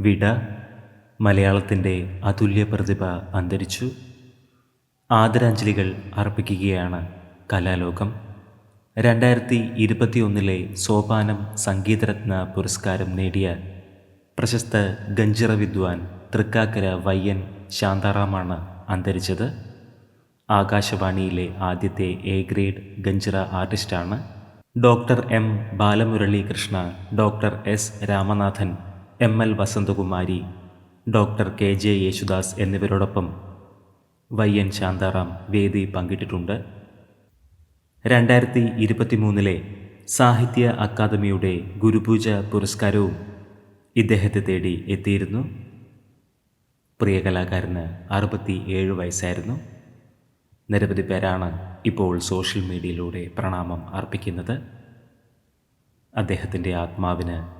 വിട മലയാളത്തിന്റെ അതുല്യ പ്രതിഭ അന്തരിച്ചു. ആദരാഞ്ജലികൾ അർപ്പിക്കുകയാണ് കലാലോകം. രണ്ടായിരത്തി ഇരുപത്തിയൊന്നിലെ സോപാനം സംഗീതരത്ന പുരസ്കാരം നേടിയ പ്രശസ്ത ഗഞ്ചിറ വിദ്വാൻ തൃക്കാക്കര വയ്യൻ ശാന്താറാമാണ് അന്തരിച്ചത്. ആകാശവാണിയിലെ ആദ്യത്തെ എ ഗ്രേഡ് ഗഞ്ചിറ ആർട്ടിസ്റ്റാണ്. Doctor M Balamuralikrishna doctor S Ramanathan M L Vasanthakumari doctor K J Yesudas എന്നിവരോടൊപ്പം വൈ എൻ ശാന്താറാം വേദി പങ്കിട്ടിട്ടുണ്ട്. രണ്ടായിരത്തി ഇരുപത്തി മൂന്നിലെ സാഹിത്യ അക്കാദമിയുടെ ഗുരുപൂജ പുരസ്കാരവും ഇദ്ദേഹത്തെ തേടി എത്തിയിരുന്നു. പ്രിയ കലാകാരന് അറുപത്തി ഏഴ് വയസ്സായിരുന്നു. നിരവധി പേരാണ് ഇപ്പോൾ സോഷ്യൽ മീഡിയയിലൂടെ പ്രണാമം അർപ്പിക്കുന്നത്. അദ്ദേഹത്തിന്റെ ആത്മാവിന്